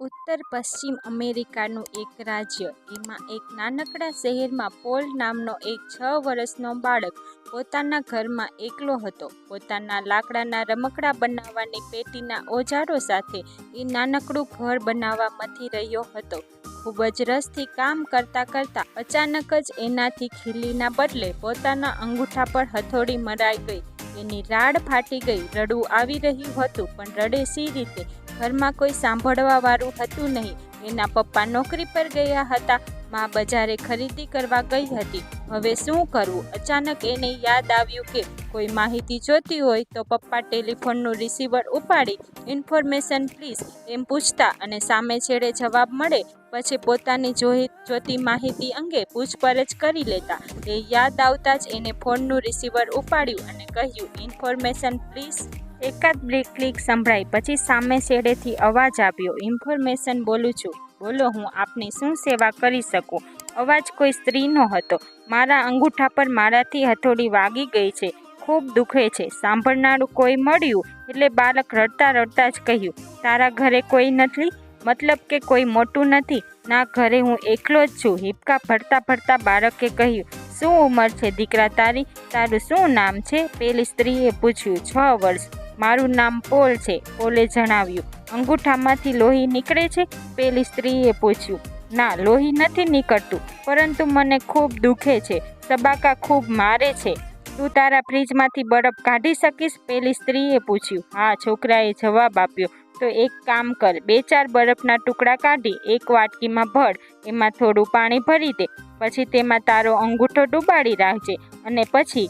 ઉત્તર પશ્ચિમ અમેરિકાનું એક રાજ્ય. એમાં એક નાનકડા શહેરમાં પોલ નામનો એક છ વર્ષનો બાળક પોતાના ઘરમાં એકલો હતો. પોતાના લાકડાના રમકડા બનાવવાની પેટીના ઓજારો સાથે એ નાનકડું ઘર બનાવવા મથી રહ્યો હતો. ખૂબ જ રસથી કામ કરતાં કરતાં અચાનક જ એનાથી ખીલીના બદલે પોતાના અંગૂઠા પર હથોડી મરાઈ ગઈ. એની રાડ ફાટી ગઈ, રડવું આવી રહ્યું હતું, પણ રડે સી રીતે ઘરમાં કોઈ સાંભળવા વાળું હતું નહીં. એના પપ્પા નોકરી પર ગયા હતા. મા બજારે ખરીદી કરવા ગઈ હતી. હવે શું કરવું? અચાનક એને યાદ આવ્યું કે કોઈ માહિતી જોતી હોય તો પપ્પા ટેલિફોનનું રિસીવર ઉપાડી, ઇન્ફોર્મેશન પ્લીઝ. એમ પૂછતા અને સામે છેડે જવાબ મળે, પછી પોતાની જોઈ જોતી માહિતી અંગે પૂછપરછ કરી લેતા. એ યાદ આવતા જ એને ફોનનું રિસીવર ઉપાડ્યું અને કહ્યું, ઇન્ફોર્મેશન પ્લીઝ. એકાદ બ્રેક ક્લિક સંભળાઈ પછી સામે શેડેથી અવાજ આવ્યો. ઇન્ફોર્મેશન બોલું છું. બોલો, હું આપની શું સેવા કરી શકું? અવાજ કોઈ સ્ત્રીનો હતો મારા અંગૂઠા પર મારાથી હથોડી વાગી ગઈ છે. ખૂબ દુખે છે. સાંભળનારું કોઈ મળ્યું? એટલે બાળક રડતા રડતા જ કહ્યું, તારા ઘરે કોઈ નથી? મતલબ કે કોઈ મોટું નથી? ના, ઘરે હું એકલો જ છું. હિપકા ભરતા ભરતા બાળકે કહ્યું, શું ઉંમર છે દીકરા તારી? તારું શું નામ છે? પેલી સ્ત્રીએ પૂછ્યું, છ વર્ષ. મારું નામ પોલ છે. પોલે જણાવ્યું, અંગૂઠામાંથી લોહી નીકળે છે? પેલી સ્ત્રીએ પૂછ્યું, ના, લોહી નથી નીકળતું, પરંતુ મને ખૂબ દુખે છે. સબાકા ખૂબ મારે છે. તું તારા ફ્રીજમાંથી બરફ કાઢી શકીશ? પેલી સ્ત્રીએ પૂછ્યું, હા. છોકરાએ જવાબ આપ્યો, તો એક કામ કર, બે ચાર બરફના ટુકડા કાઢી, એક વાટકીમાં ભળ એમાં થોડું પાણી ભરી દે, પછી તેમાં તારો અંગૂઠો ડૂબાડી રાખજે, અને પછી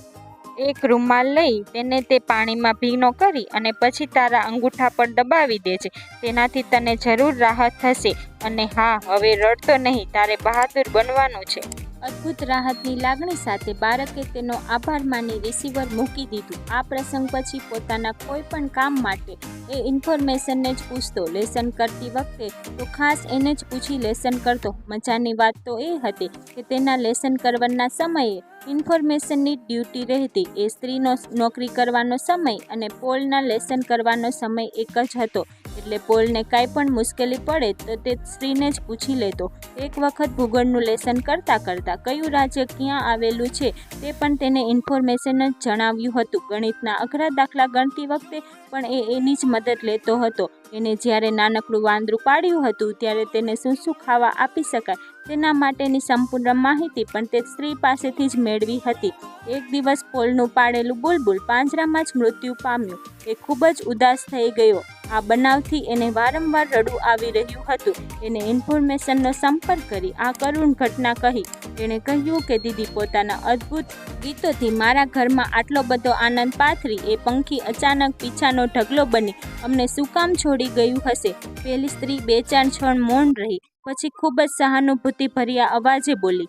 એક રૂમાલ લઈ તેને તે પાણીમાં ભીનો કરી અને પછી તારા અંગૂઠા પર દબાવી દેજે તેનાથી તને જરૂર રાહત થશે. અને હા, હવે રડતો નહીં, તારે બહાદુર બનવાનું છે. અદ્ભુત રાહતની લાગણી સાથે બાળકે તેનો આભાર માની રિસીવર મૂકી દીધું. આ પ્રસંગ પછી પોતાના કોઈ પણ કામ માટે એ ઇન્ફોર્મેશનને જ પૂછતો લેસન કરતી વખતે તો ખાસ એને જ પૂછી લેસન કરતો. મજાની વાત તો એ હતી કે તેના લેસન કરવાના સમયે ઇન્ફોર્મેશનની ડ્યુટી રહેતી. એ સ્ત્રીનો નોકરી કરવાનો સમય અને પોલના લેસન કરવાનો સમય એક જ હતો. એટલે પોલને કાંઈ પણ મુશ્કેલી પડે તો તે સ્ત્રીને જ પૂછી લેતો. એક વખત ભૂગોળનું લેસન કરતાં કરતાં કયું રાજ્ય ક્યાં આવેલું છે તે પણ તેને ઇન્ફોર્મેશન જ જણાવ્યું હતું. ગણિતના અઘરા દાખલા ગણતી વખતે પણ એ એની જ મદદ લેતો હતો. એને જ્યારે નાનકડું વાંદરું પાડ્યું હતું ત્યારે તેને શું શું ખાવા આપી શકાય તેના માટેની સંપૂર્ણ માહિતી પણ તે સ્ત્રી પાસેથી જ મેળવી હતી. એક દિવસ પોલનું પાડેલું બુલબુલ પાંજરામાં જ મૃત્યુ પામ્યું. એ ખૂબ જ ઉદાસ થઈ ગયો. આ બનાવથી એને વારંવાર રડવું આવી રહ્યું હતું. એને ઇન્ફોર્મેશનનો સંપર્ક કરી આ કરુણ ઘટના કહી. તેણે કહ્યું કે દીદી પોતાના અદ્ભુત ગીતોથી મારા ઘરમાં આટલો બધો આનંદ પાથરી, એ પંખી અચાનક પીછાનો ઢગલો બની. અમને શું કામ છોડી ગયું હશે? પેલી સ્ત્રી બે ચાર ક્ષણ મૌન રહી, પછી ખૂબ જ સહાનુભૂતિભર્યા અવાજે બોલી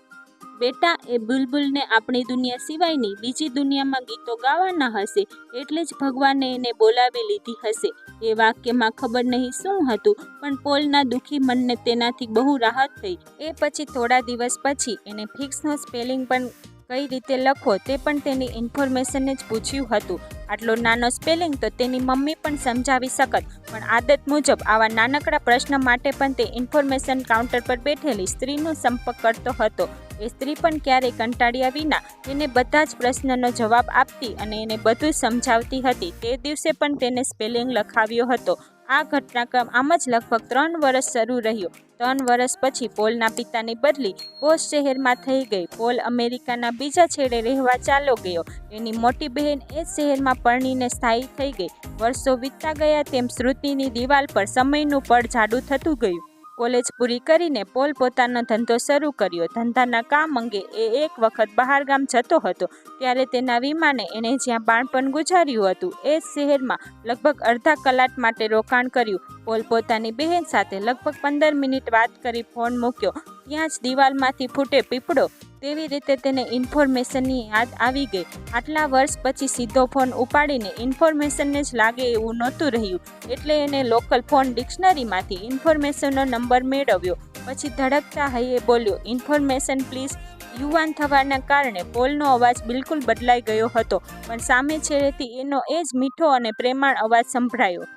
બેટા, એ બુલબુલને આપણી દુનિયા સિવાયની બીજી દુનિયામાં ગીતો ગાવાના હશે, એટલે જ ભગવાને એને બોલાવી લીધી હશે. એ વાક્યમાં ખબર નહીં શું હતું, પણ પોલના દુઃખી મનને તેનાથી બહુ રાહત થઈ. એ પછી થોડા દિવસ પછી એને ફિક્સનો સ્પેલિંગ પણ કઈ રીતે લખો તે પણ તેની ઇન્ફોર્મેશનને જ પૂછ્યું હતું. આટલો નાનો સ્પેલિંગ તો તેની મમ્મી પણ સમજાવી શકત, પણ આદત મુજબ આવા નાનકડા પ્રશ્ન માટે પણ તે ઇન્ફોર્મેશન કાઉન્ટર પર બેઠેલી સ્ત્રીનો સંપર્ક કરતો હતો. એ સ્ત્રી પણ ક્યારેય કંટાળ્યા વિના એને બધા જ પ્રશ્નનો જવાબ આપતી અને એને બધું સમજાવતી હતી. તે દિવસે પણ તેને સ્પેલિંગ લખાવ્યો હતો. આ ઘટનાક્રમ આમ જ લગભગ ત્રણ વર્ષ શરૂ રહ્યો. ત્રણ વર્ષ પછી પોલના પિતાની બદલી બોસ શહેરમાં થઈ ગઈ. પોલ અમેરિકાના બીજા છેડે રહેવા ચાલો ગયો. એની મોટી બહેન એ જ શહેરમાં પરણીને સ્થાયી થઈ ગઈ. વર્ષો વીતતા ગયા તેમ શ્રુતિની દિવાલ પર સમયનું પડ જાડું થતું ગયું. કોલેજ પૂરી કરીને પોલ પોતાનો ધંધો શરૂ કર્યો. ધંધાના કામ અંગે એ એક વખત બહારગામ જતો હતો. ત્યારે તેના વિમાને એણે જ્યાં બાળપણ ગુજાર્યું હતું, એ શહેરમાં લગભગ અડધા કલાક માટે રોકાણ કર્યું. પોલ પોતાની બહેન સાથે લગભગ પંદર મિનિટ વાત કરી ફોન મૂક્યો. ત્યાં જ દિવાલમાંથી ફૂટે પીપળો તેવી રીતે તેને ઇન્ફોર્મેશનની યાદ આવી ગઈ. આટલા વર્ષ પછી સીધો ફોન ઉપાડીને ઇન્ફોર્મેશનને જ લાગે એવું નહોતું રહ્યું. એટલે એને લોકલ ફોન ડિક્શનરીમાંથી ઇન્ફોર્મેશનનો નંબર મેળવ્યો. પછી ધડકતા હૈયે બોલ્યો ઇન્ફોર્મેશન પ્લીઝ યુવાન થવાના કારણે પોલનો અવાજ બિલકુલ બદલાઈ ગયો હતો. પણ સામે છેડેથી એનો એ જ મીઠો અને પ્રેમાળ અવાજ સંભળાયો.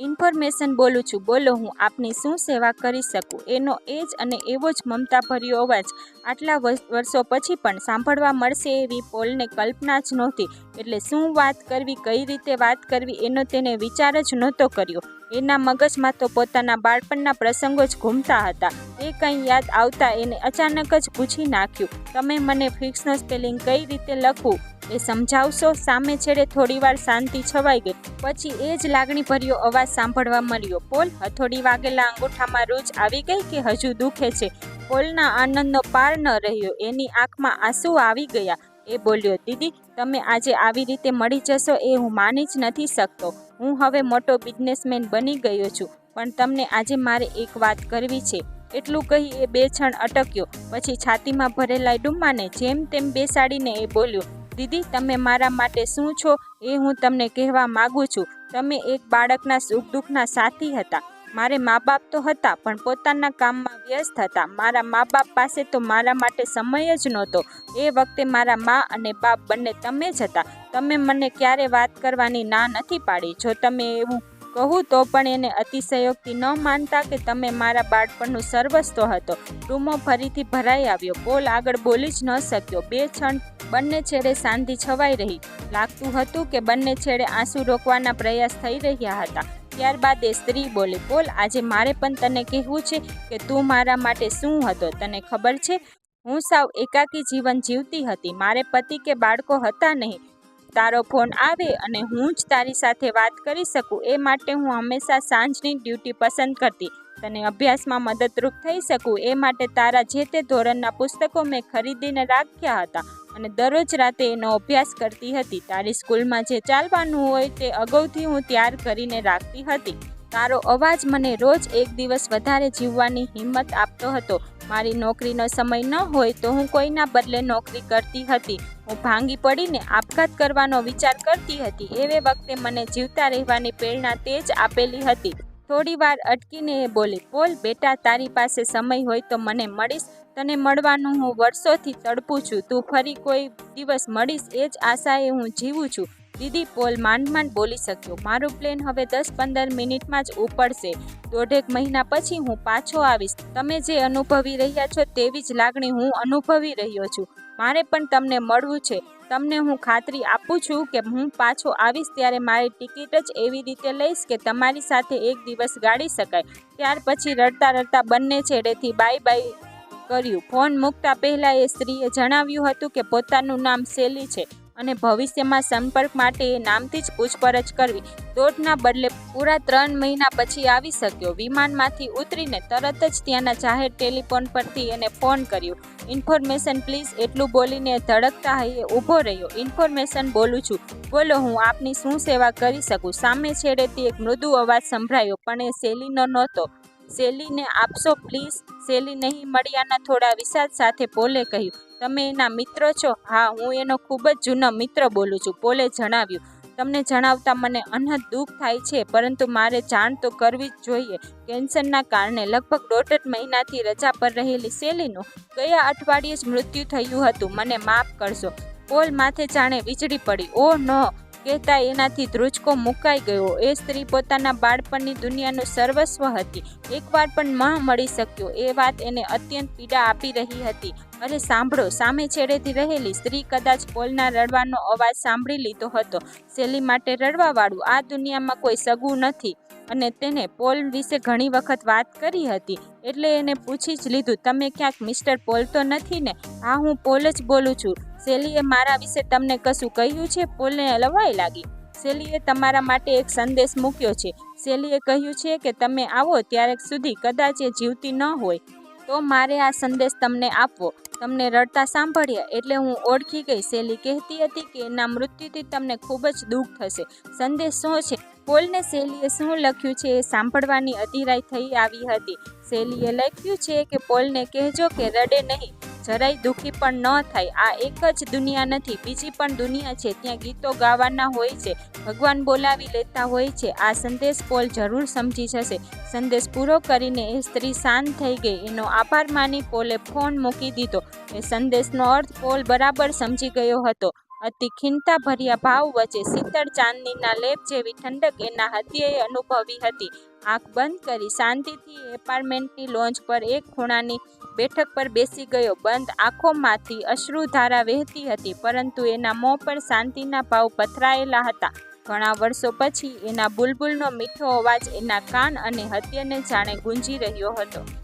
ઇન્ફોર્મેશન બોલું છું. બોલો, હું આપની શું સેવા કરી શકું? એનો એ જ અને એવો જ મમતાભર્યો અવાજ આટલા વર્ષો પછી પણ સાંભળવા મળશે એવી પોલને કલ્પના જ નહોતી. એટલે શું વાત કરવી, કઈ રીતે વાત કરવી, એનો તેને વિચાર જ નહોતો કર્યો. એના મગજમાં તો પોતાના બાળપણના પ્રસંગો જ ઘૂમતા હતા. એ કંઈ યાદ આવતા એને અચાનક જ પૂછી નાખ્યું, તમે મને ફિક્સનો સ્પેલિંગ કઈ રીતે લખવું એ સમજાવશો? સામે છેડે થોડીવાર શાંતિ છવાઈ ગઈ. પછી એ જ લાગણીભર્યો અવાજ સાંભળવા મળ્યો, પોલ, હથોડી વાગેલા અંગૂઠામાં રૂજ આવી ગઈ કે હજુ દુખે છે? પોલના આનંદનો પાર ન રહ્યો, એની આંખમાં આંસુ આવી ગયા. એ બોલ્યો, દીદી, તમે આજે આવી રીતે મળી જશો એ હું માની જ નથી શકતો. હું હવે મોટો બિઝનેસમેન બની ગયો છું, પણ તમને આજે મારે એક વાત કરવી છે. એટલું કહી એ બે ક્ષણ અટક્યો, પછી છાતીમાં ભરેલા ડુમ્માને જેમ તેમ બેસાડીને એ બોલ્યો, દીદી, તમે મારા માટે શું છો એ હું તમને કહેવા માગું છું. તમે એક બાળકના સુખ દુઃખના સાથી હતા. મારે મા બાપ તો હતા, પણ પોતાના કામમાં વ્યસ્ત હતા. મારા મા બાપ પાસે તો મારા માટે સમય જ નહોતો. એ વખતે મારા મા અને બાપ બંને તમે જ હતા. તમે મને ક્યારે વાત કરવાની ના નથી પાડી. જો તમે એવું કહું તો પણ એને અતિશયોક્તિ ન માનતા કે તમે મારા બાળપણનું સર્વસ્વ હતો. રૂમો ફરીથી ભરાઈ આવ્યો. બોલ આગળ બોલી જ ન શક્યો. બે ક્ષણ બંને છેડે શાંતિ છવાઈ રહી. લાગતું હતું કે બંને છેડે આંસુ રોકવાના પ્રયાસ થઈ રહ્યા હતા. ત્યારબાદ એ સ્ત્રી બોલી, બોલ, આજે મારે પણ તને કહેવું છે કે તું મારા માટે શું હતો? તને ખબર છે? હું સાવ એકાકી જીવન જીવતી હતી. મારે પતિ કે બાળકો હતા નહીં. તારો ફોન આવે અને હું જ તારી સાથે વાત કરી શકું. એ માટે હું હંમેશા સાંજની ડ્યુટી પસંદ કરતી. તને અભ્યાસમાં મદદરૂપ થઈ શકું. એ માટે તારા જે તે ધોરણના પુસ્તકો મેં ખરીદીને રાખ્યા હતા. અને દરરોજ રાતે એનો અભ્યાસ કરતી હતી. તારી સ્કૂલમાં જે ચાલવાનું હોય તે અગાઉથી હું તૈયાર કરીને રાખતી હતી. તારો અવાજ મને રોજ એક દિવસ વધારે જીવવાની હિંમત આપતો હતો. મારી નોકરીનો સમય ન હોય તો હું કોઈના બદલે નોકરી કરતી હતી. હું ભાંગી પડીને આપઘાત કરવાનો વિચાર કરતી હતી. એવે વખતે મને જીવતા રહેવાની પ્રેરણા તે જ આપેલી હતી. થોડી વાર અટકીને એ બોલી, બોલ બેટા, તારી પાસે સમય હોય તો મને મળીશ. તને મળવાનું હું વર્ષોથી તડપું છું. તું ફરી કોઈ દિવસ મળીશ. એ જ આશાએ હું જીવું છું. દીદી પોલ માંડ માંડ બોલી શક્યો. મારું પ્લેન હવે દસ પંદર મિનિટમાં જ ઉપડશે. દોઢેક મહિના પછી હું પાછો આવીશ. તમે જે અનુભવી રહ્યા છો તેવી જ લાગણી હું અનુભવી રહ્યો છું. મારે પણ તમને મળવું છે. તમને હું ખાતરી આપું છું કે હું પાછો આવીશ ત્યારે મારી ટિકિટ જ એવી રીતે લઈશ કે તમારી સાથે એક દિવસ ગાળી શકાય. ત્યાર પછી રડતા રડતા બંને છેડેથી બાય બાય કર્યું. ફોન મૂકતા પહેલાં એ સ્ત્રીએ જણાવ્યું હતું કે પોતાનું નામ શેલી છે. અને ભવિષ્યમાં સંપર્ક માટે નામથી જ પૂછપરછ કરવી. દોઢના બદલે પૂરા ત્રણ મહિના પછી આવી શક્યો. વિમાનમાંથી ઉતરીને તરત જ ત્યાંના જાહેર ટેલિફોન પરથી એને ફોન કર્યો. ઇન્ફોર્મેશન પ્લીઝ એટલું બોલીને ધડકતા હૈયે, ઊભો રહ્યો. ઇન્ફોર્મેશન બોલું છું. બોલો, હું આપની શું સેવા કરી શકું? સામે છેડેથી એક મૃદુ અવાજ સંભળાયો, પણ એ શેલીનો નહોતો. શેલીને આપશો પ્લીઝ શેલી નહીં મળ્યાના થોડા વિષાદ સાથે પોલે કહ્યું. તમે એના મિત્ર છો? હા, હું એનો ખૂબ જ જૂનો મિત્ર બોલું છું, પોલે જણાવ્યું. તમને જણાવતા મને અનહદ દુઃખ થાય છે, પરંતુ મારે જાણ તો કરવી જ જોઈએ. કેન્સરના કારણે લગભગ દોઢ મહિનાથી રજા પર રહેલી શેલીનું ગયા અઠવાડિયે જ મૃત્યુ થયું હતું, મને માફ કરશો. પોલ માથે જાણે વીજળી પડી. ઓ નો. કહેતા એનાથી ધ્રુજકો મુકાઈ ગયો. એ સ્ત્રી પોતાના બાળપણની દુનિયાનું સર્વસ્વ હતી. એકવાર પણ માં મળી શક્યો. એ વાત એને અત્યંત પીડા આપી રહી હતી. અરે, સાંભળો. સામે છેડેથી રહેલી સ્ત્રી કદાચ પોલના રડવાનો અવાજ સાંભળી લીધો હતો. શેલી માટે રડવાવાળું. આ દુનિયામાં કોઈ સગું નથી. અને તેને પોલ વિશે ઘણી વખત વાત કરી હતી. એટલે એને પૂછી જ લીધું, તમે ક્યાંક મિસ્ટર પોલ તો નથી ને? હા, હું પોલ જ બોલું છું. શેલીએ મારા વિશે તમને કશું કહ્યું છે? પોલને લવાઈ લાગી. શેલીએ તમારા માટે એક સંદેશ મૂક્યો છે. શેલીએ કહ્યું છે કે તમે આવો ત્યારે સુધી કદાચ એ જીવતી ન હોય. તો મારે આ સંદેશ તમને આપવો. તમને રડતા સાંભળ્યા એટલે હું ઓળખી ગઈ. શેલી કહેતી હતી કે એના મૃત્યુથી તમને ખૂબ જ દુઃખ થશે. સંદેશ શું છે? પોલને શેલીએ શું લખ્યું છે એ સાંભળવાની અધીરાઈ થઈ આવી હતી. શેલીએ લખ્યું છે કે પોલને કહેજો કે રડે નહીં, જરાય દુઃખી પણ ન થાય. આ એક જ દુનિયા નથી, બીજી પણ દુનિયા છે. ત્યાં ગીતો ગાવાના હોય છે, ભગવાન બોલાવી લેતા હોય છે. આ સંદેશ પોલ જરૂર સમજી જશે. સંદેશ પૂરો કરીને એ સ્ત્રી શાંત થઈ ગઈ. એનો આભાર માની પોલે ફોન મૂકી દીધો. એ સંદેશનો અર્થ પોલ બરાબર સમજી ગયો હતો. અતિ ખિન્નતાભર્યા ભાવ વચ્ચે શીતળ ચાંદનીના લેપ જેવી ઠંડક એના હૃદયે અનુભવી હતી. આંખ બંધ કરી શાંતિથી એપાર્ટમેન્ટની લોન્જ પર એક ખૂણાની બેઠક પર બેસી ગયો. બંધ આંખોમાંથી અશ્રુધારા વહેતી હતી, પરંતુ એના મોં પર શાંતિના ભાવ પથરાયેલા હતા. ઘણા વર્ષો પછી એના બુલબુલનો મીઠો અવાજ એના કાન અને હૃદયને જાણે ગુંજી રહ્યો હતો.